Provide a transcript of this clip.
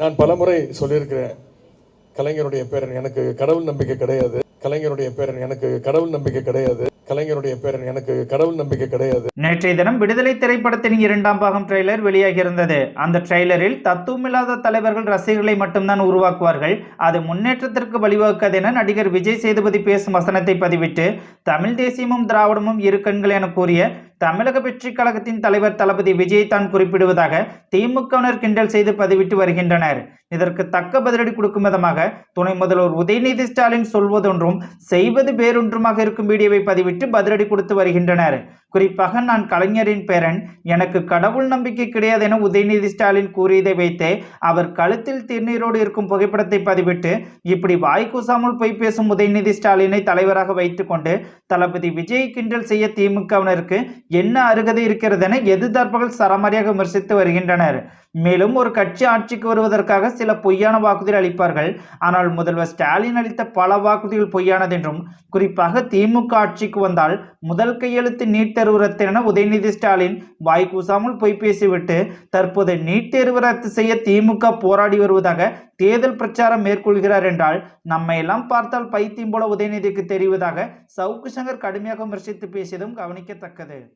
நான் பலமுறை சொல்லியிருக்கிறேன் கலைஞருடைய பேரன் எனக்கு கடவுள் நம்பிக்கை கிடையாது. கலைஞருடைய பேரன் எனக்கு கடவுள் நம்பிக்கை கிடையாது. கலைஞருடைய பேரன் எனக்கு கடவுள் நம்பிக்கை கிடையாது. நேற்றைய தினம் விடுதலை திரைப்படத்தின் இரண்டாம் பாகம் ட்ரெய்லர் வெளியாகியிருந்தது. அந்த ட்ரெய்லரில் தத்துவமில்லாத தலைவர்கள் ரசிகர்களை மட்டும்தான் உருவாக்குவார்கள். அது முன்னேற்றத்திற்கு வழிவகுக்காது என நடிகர் விஜய் சேதுபதி பேசும் வசனத்தை பதிவிட்டு தமிழ் தேசியமும் திராவிடமும் இரு கண்கள் என கூறிய தமிழக வெற்றி கழகத்தின் தலைவர் தளபதி விஜய் தான் குறிப்பிடுவதாக திமுகவினர் கிண்டல் செய்து பதிவிட்டு வருகின்றனர். இதற்கு தக்க பதிலடி கொடுக்கும் விதமாக துணை முதல்வர் உதயநிதி ஸ்டாலின் சொல்வதொன்றும் செய்வது வேறொன்றுமாக இருக்கும் வீடியோவை பதிவிட்டு பதிலடி கொடுத்து வருகின்றனர். குறிப்பாக நான் கலைஞரின் பேரன். எனக்கு கடவுள் நம்பிக்கை கிடையாது என உதயநிதி ஸ்டாலின் கூறியதை வைத்தே அவர் கழுத்தில் திருநீரோடு இருக்கும் புகைப்படத்தை பதிவிட்டு இப்படி வாய் கூசாமல் பேசும் உதயநிதி ஸ்டாலினை தலைவராக வைத்துக்கொண்டு தளபதி விஜய் கிண்டல் செய்ய திமுகவினருக்கு என்ன அருகதை இருக்கிறது என எதிர்த்தரப்புகள் சரமாரியாக விமர்சித்து வருகின்றனர். மேலும் ஒரு கட்சி ஆட்சிக்கு வருவதற்காக சில பொய்யான வாக்குறுதி அளிப்பார்கள். ஆனால் முதல்வர் ஸ்டாலின் அளித்த பல வாக்குறுதிகள் பொய்யானது என்றும் குறிப்பாக திமுக ஆட்சிக்கு வந்தால் முதல் கையெழுத்து நீட் தேர்வு ரத்து என உதயநிதி ஸ்டாலின் வாய் கூசாமல் பொய் பேசிவிட்டு தற்போது நீட் தேர்வு ரத்து செய்ய திமுக போராடி வருவதாக தேர்தல் பிரச்சாரம் மேற்கொள்கிறார் என்றால் நம்மை எல்லாம் பார்த்தால் பைத்தியம் போல உதயநிதிக்கு தெரிவதாக சவுக்கு சங்கர் கடுமையாக விமர்சித்து பேசியதும் கவனிக்கத்தக்கது.